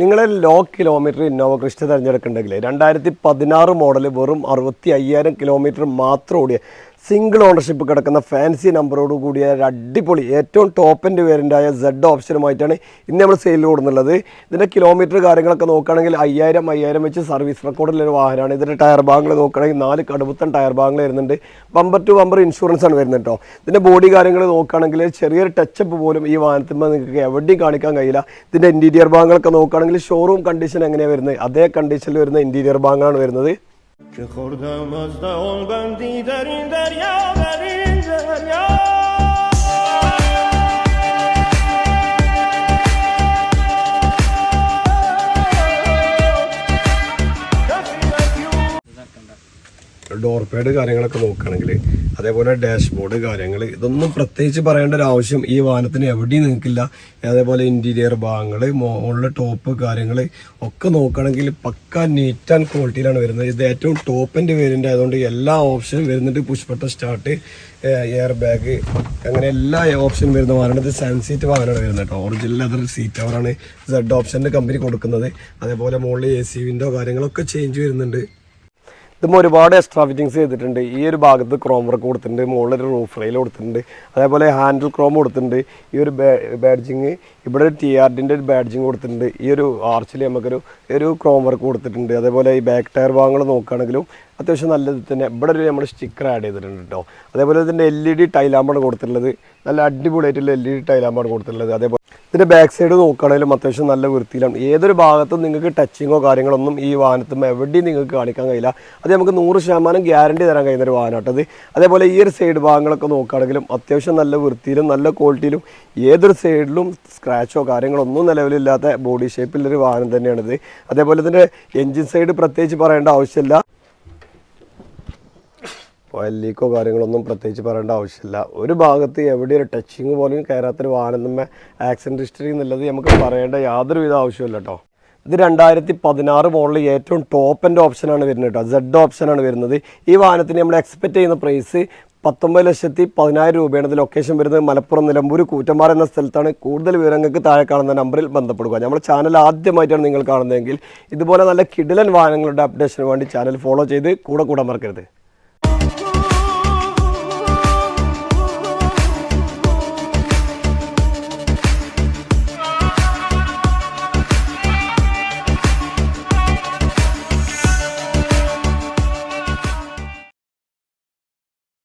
നിങ്ങൾ low kilometre Innova Crysta തിരഞ്ഞെടുക്കുന്നുണ്ടെങ്കിൽ രണ്ടായിരത്തി പതിനാറ് മോഡൽ വെറും അറുപത്തി അയ്യായിരം കിലോമീറ്റർ മാത്രം ഓടിയ സിംഗിൾ ഓണർഷിപ്പ് കിടക്കുന്ന ഫാൻസി നമ്പറോട് കൂടിയ ഒരു അടിപൊളി ഏറ്റവും ടോപ്പ് എന്റെ വേരിന്റായ സെഡ് ഓപ്ഷനുമായിട്ടാണ് ഇന്ന് നമ്മൾ സെയിൽ കൊടുക്കുന്നുള്ളത് ഇതിന്റെ കിലോമീറ്റർ കാര്യങ്ങളൊക്കെ നോക്കുകയാണെങ്കിൽ അയ്യായിരം അയ്യായിരം വെച്ച് സർവീസ് റെക്കോർഡിലൊരു വാഹനമാണ്. ഇതിന്റെ ടയർ ഭാഗങ്ങൾ നോക്കുകയാണെങ്കിൽ നാല് കടുപ്പത്തൻ ടയർ ഭാഗങ്ങൾ വരുന്നുണ്ട്. ബമ്പർ ടു ബമ്പർ ഇൻഷുറൻസ് ആണ് വരുന്നത് കേട്ടോ ഇതിന്റെ ബോഡി കാര്യങ്ങൾ നോക്കുകയാണെങ്കിൽ ചെറിയൊരു ടച്ചപ്പ് പോലും ഈ വാഹനത്തിന്മേൽ നിങ്ങൾക്ക് എവിടെയും കാണിക്കാൻ കഴിയില്ല. ഇതിന്റെ ഇന്റീരിയർ ഭാഗങ്ങളൊക്കെ നോക്കുകയാണെങ്കിൽ ഷോറൂം കണ്ടീഷൻ എങ്ങനെയാണ് വരുന്നത്? അതേ കണ്ടീഷനിൽ വരുന്ന ഇന്റീരിയർ ഭാഗങ്ങളാണ് വരുന്നത്. که خوردم از دهان بندی در این دریا. ഡോർ പാഡ് കാര്യങ്ങളൊക്കെ നോക്കുകയാണെങ്കിൽ അതേപോലെ ഡാഷ്ബോർഡ് കാര്യങ്ങൾ ഇതൊന്നും പ്രത്യേകിച്ച് പറയേണ്ട ഒരു ആവശ്യം ഈ വാഹനത്തിന് എവിടെയും നിൽക്കില്ല അതേപോലെ ഇന്റീരിയർ ഭാഗങ്ങൾ മുകളിലെ ടോപ്പ് കാര്യങ്ങൾ ഒക്കെ നോക്കുകയാണെങ്കിൽ പക്ക നീറ്റ് ആൻഡ് ക്വാളിറ്റിയിലാണ് വരുന്നത്. ഇത് ഏറ്റവും ടോപ്പിന്റെ വേരിയന്റ് ആയതുകൊണ്ട് എല്ലാ ഓപ്ഷനും വരുന്നുണ്ട്. പുഷ്പട്ട സ്റ്റാർട്ട് എയർ ബാഗ് അങ്ങനെ എല്ലാ ഓപ്ഷനും വരുന്ന വാഹനമാണ്. ഇത് സെവൻ സീറ്റ് വാഹനമാണ് വരുന്നത് കേട്ടോ. ഒറിജിനൽ ലെതർ സീറ്റ് അവറാണ് സെഡ് ഓപ്ഷന്റെ കമ്പനി കൊടുക്കുന്നത്. അതേപോലെ മുകളിൽ എ സി വിൻഡോ കാര്യങ്ങളൊക്കെ ചേഞ്ച് വരുന്നുണ്ട്. ഇതും ഒരുപാട് എക്സ്ട്രാ ഫിറ്റിങ്സ് ചെയ്തിട്ടുണ്ട്. ഈ ഒരു ഭാഗത്ത് ക്രോം വർക്ക് കൊടുത്തിട്ടുണ്ട്. മുകളിൽ ഒരു റൂഫ് റെയിൽ കൊടുത്തിട്ടുണ്ട്. അതേപോലെ ഹാൻഡിൽ ക്രോം കൊടുത്തിട്ടുണ്ട്. ഈ ഒരു ബാഡ്ജിങ് ഇവിടെ ഒരു ടി ആർഡിന്റെ ഒരു ബാഡ്ജിങ് കൊടുത്തിട്ടുണ്ട്. ഈ ഒരു ആർച്ചിൽ നമുക്കൊരു ഒരു ക്രോം വർക്ക് കൊടുത്തിട്ടുണ്ട്. അതേപോലെ ഈ ബാക്ക് ടയർ ഭാഗങ്ങൾ നോക്കുകയാണെങ്കിലും അത്യാവശ്യം നല്ലത് തന്നെ. ഇവിടെ ഒരു നമ്മൾ സ്റ്റിക്കർ ആഡ് ചെയ്തിട്ടുണ്ട് കേട്ടോ അതേപോലെ ഇതിന്റെ എൽ ഇ ഡി ടൈലാമ്പാണ് കൊടുത്തിട്ടുള്ളത്. നല്ല അടിപൊളിയായിട്ടുള്ള എൽ ഇ ഡി ടൈലാമ്പാണ് കൊടുത്തിട്ടുള്ളത്. അതേപോലെ ഇതിന്റെ ബാക്ക് സൈഡ് നോക്കുകയാണെങ്കിലും അത്യാവശ്യം നല്ല വൃത്തിയിലാണ്. ഏതൊരു ഭാഗത്തും നിങ്ങൾക്ക് ടച്ചിങ്ങോ കാര്യങ്ങളൊന്നും ഈ വാഹനത്തും എവിടെയും നിങ്ങൾക്ക് കാണിക്കാൻ കഴിയില്ല. അത് നമുക്ക് നൂറ് ശതമാനം ഗ്യാരണ്ടി തരാൻ കഴിയുന്ന ഒരു വാഹനമാട്ടത് അതേപോലെ ഈ ഒരു സൈഡ് ഭാഗങ്ങളൊക്കെ നോക്കുകയാണെങ്കിലും അത്യാവശ്യം നല്ല വൃത്തിയിലും നല്ല ക്വാളിറ്റിയിലും ഏതൊരു സൈഡിലും സ്ക്രാച്ചോ കാര്യങ്ങളൊന്നും നിലവിലില്ലാത്ത ബോഡി ഷേപ്പിലൊരു വാഹനം തന്നെയാണിത്. അതേപോലെ ഇതിന്റെ എൻജിൻ സൈഡ് പ്രത്യേകിച്ച് പറയേണ്ട ആവശ്യമില്ല. ഓയിൽ ലീക്കോ കാര്യങ്ങളൊന്നും പ്രത്യേകിച്ച് പറയേണ്ട ആവശ്യമില്ല. ഒരു ഭാഗത്ത് എവിടെ ഒരു ടച്ചിങ് പോലും കയറാത്തൊരു വാഹനം നമ്മെ ആക്സിഡന്റ് ഹിസ്റ്ററി എന്നുള്ളത് നമുക്ക് പറയേണ്ട യാതൊരുവിധ ആവശ്യമില്ല കേട്ടോ. ഇത് രണ്ടായിരത്തി പതിനാറ് മോഡലിൽ ഏറ്റവും ടോപ്പ് എന്റെ ഓപ്ഷനാണ് വരുന്നത് കേട്ടോ. സെഡ് ഓപ്ഷനാണ് വരുന്നത്. ഈ വാഹനത്തിന് നമ്മൾ എക്സ്പെക്റ്റ് ചെയ്യുന്ന പ്രൈസ് പത്തൊമ്പത് ലക്ഷത്തി പതിനായിരം രൂപയാണ് ഇത് ലൊക്കേഷൻ വരുന്നത്. മലപ്പുറം നിലമ്പൂർ കൂറ്റമ്പാറ എന്ന സ്ഥലത്താണ് കൂടുതൽ വിവരങ്ങൾക്ക് താഴെ കാണുന്ന നമ്പറിൽ ബന്ധപ്പെടുക. നമ്മുടെ ചാനൽ ആദ്യമായിട്ടാണ് നിങ്ങൾ കാണുന്നതെങ്കിൽ ഇതുപോലെ നല്ല കിടിലൻ വാഹനങ്ങളുടെ അപ്ഡേഷന് വേണ്ടി ചാനൽ ഫോളോ ചെയ്ത് കൂടെ കൂടാൻ മറക്കരുത്.